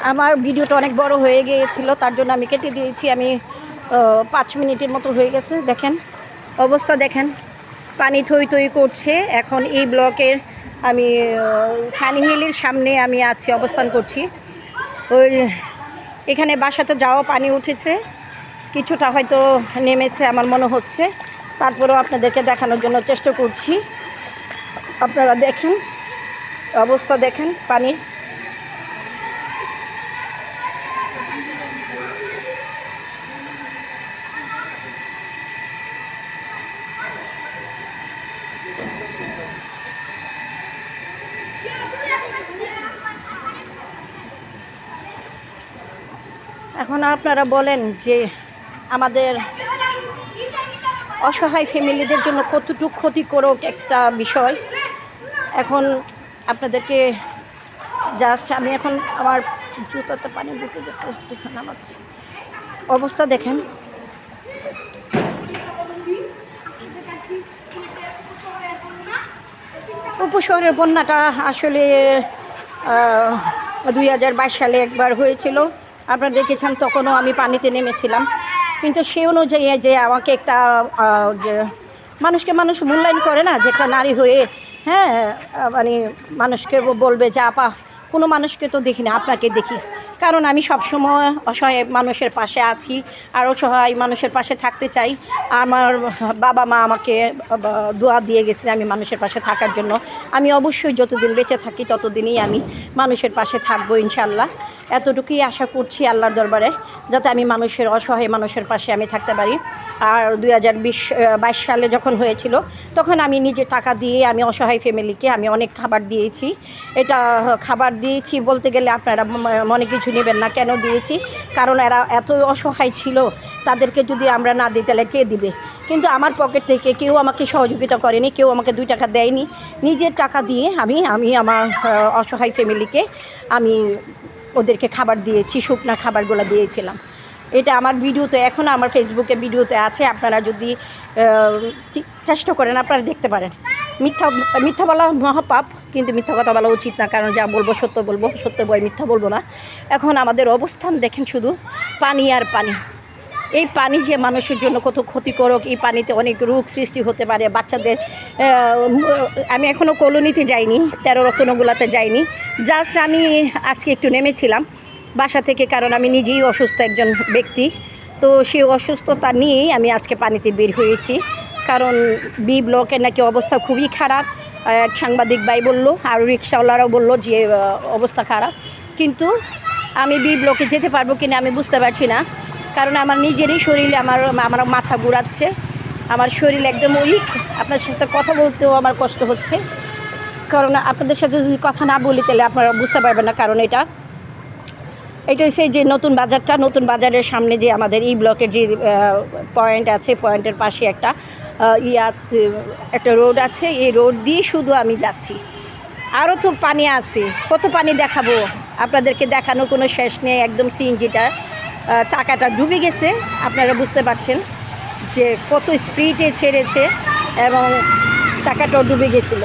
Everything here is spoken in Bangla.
আমার ভিডিওটা অনেক বড় হয়ে গিয়েছিল, তার জন্য আমি কেটে দিয়েছি। আমি পাঁচ মিনিটের মতো হয়ে গেছে, দেখেন। অবস্থা দেখেন। পানি থই থই করছে। এখন এই ব্লকের আমি সানি হিলের সামনে আমি আছি, অবস্থান করছি। ওই, এখানে বাসাতে যাওয়া পানি উঠেছে। কিছুটা হয়তো নেমেছে আমার মনে হচ্ছে। তারপরেও আপনাদেরকে দেখানোর জন্য চেষ্টা করছি। আপনারা দেখেন, অবস্থা দেখেন পানির। এখন আপনারা বলেন যে আমাদের অসহায় ফ্যামিলিদের জন্য কতটুকু ক্ষতিকরক একটা বিষয়। এখন আপনাদেরকে জাস্ট আমি এখন আমার জুতাতে পানি ঢুকে গেছে নামাচ্ছি। অবস্থা দেখেন। উপশহরের বন্যাটা আসলে দুই হাজার বাইশ সালে একবার হয়েছিল। আপনারা দেখেছেন তখনও আমি পানিতে নেমেছিলাম। কিন্তু সে অনুযায়ী যে আমাকে একটা মানুষকে মানুষ মূল্যায়ন করে না, যে একটা নারী হয়ে হ্যাঁ মানে মানুষকে বলবে যে, আপা, কোনো মানুষকে তো দেখি না আপনাকে দেখি। কারণ আমি সবসময় অসহায় মানুষের পাশে আছি, আর অসহায় মানুষের পাশে থাকতে চাই। আমার বাবা মা আমাকে দোয়া দিয়ে গেছে আমি মানুষের পাশে থাকার জন্য। আমি অবশ্যই যতদিন বেঁচে থাকি ততদিনই আমি মানুষের পাশে থাকব ইনশাল্লাহ এতটুকুই আশা করছি আল্লাহর দরবারে, যাতে আমি মানুষের, অসহায় মানুষের পাশে আমি থাকতে পারি। আর দুই হাজার বিশ বাইশ সালে যখন হয়েছিল, তখন আমি নিজে টাকা দিয়ে আমি অসহায় ফ্যামিলিকে আমি অনেক খাবার দিয়েছি। এটা খাবার দিয়েছি বলতে গেলে আপনারা মনে কিছু নেবেন না কেন দিয়েছি? কারণ এরা এত অসহায় ছিল, তাদেরকে যদি আমরা না দিই তাহলে কে দিবে? কিন্তু আমার পকেট থেকে কেউ আমাকে সহযোগিতা করেনি, কেউ আমাকে দুই টাকা দেয়নি। নিজের টাকা দিয়ে আমি আমি আমার অসহায় ফ্যামিলিকে আমি ওদেরকে খাবার দিয়েছি, শুকনা খাবারগুলো দিয়েছিলাম। এটা আমার ভিডিওতে এখনও আমার ফেসবুকে ভিডিওতে আছে, আপনারা যদি চেষ্টা করেন, আপনারা দেখতে পারেন। মিথ্যা মিথ্যা বলা মহাপাপ, কিন্তু মিথ্যা কথা বলা উচিত না, কারণ যা বলব সত্য বলব, সত্য বই মিথ্যা বলব না। এখন আমাদের অবস্থান দেখেন শুধু, পানি আর পানি। এই পানি যে মানুষের জন্য কত ক্ষতিকারক, এই পানিতে অনেক রোগ সৃষ্টি হতে পারে, বাচ্চাদের আমি এখনও কলোনিতে যাইনি, তেরো রত্নগুলাতে যাইনি। জাস্ট আমি আজকে একটু নেমেছিলাম। বাসা থেকে, কারণ আমি নিজেই অসুস্থ একজন ব্যক্তি। তো সেই অসুস্থতা নিয়েই আমি আজকে পানিতে বের হয়েছি। কারণ বি ব্লকের নাকি অবস্থা খুবই খারাপ। এক সাংবাদিক ভাই বলল, আর রিক্সাওয়ালারাও বলল যে অবস্থা খারাপ। কিন্তু আমি বি ব্লকে যেতে পারব কিনা আমি বুঝতে পারছি না। কারণ আমার নিজেরই শরীরে, আমার আমার মাথা ঘুরাচ্ছে। আমার শরীর একদম উইক। আপনার সাথে কথা বলতেও আমার কষ্ট হচ্ছে। কারণ আপনাদের সাথে যদি কথা না বলি, তাহলে আপনারা বুঝতে পারবেন না কারণ এটা। এটা হচ্ছে যে নতুন বাজারটা, নতুন বাজারের সামনে যে আমাদের এই ব্লকের যে পয়েন্ট আছে পয়েন্টের পাশে একটা ইয়ে একটা রোড আছে। এই রোড দিয়ে শুধু আমি যাচ্ছি। আরও তো পানি আছে। কত পানি দেখাবো? আপনাদেরকে দেখানোর কোনো শেষ নেই। একদম সিএনজিটা চাকাটা ডুবে গেছে। আপনারা বুঝতে পারছেন যে কত স্পিডে ছেড়েছে এবং চাকাটাও ডুবে গেছিল।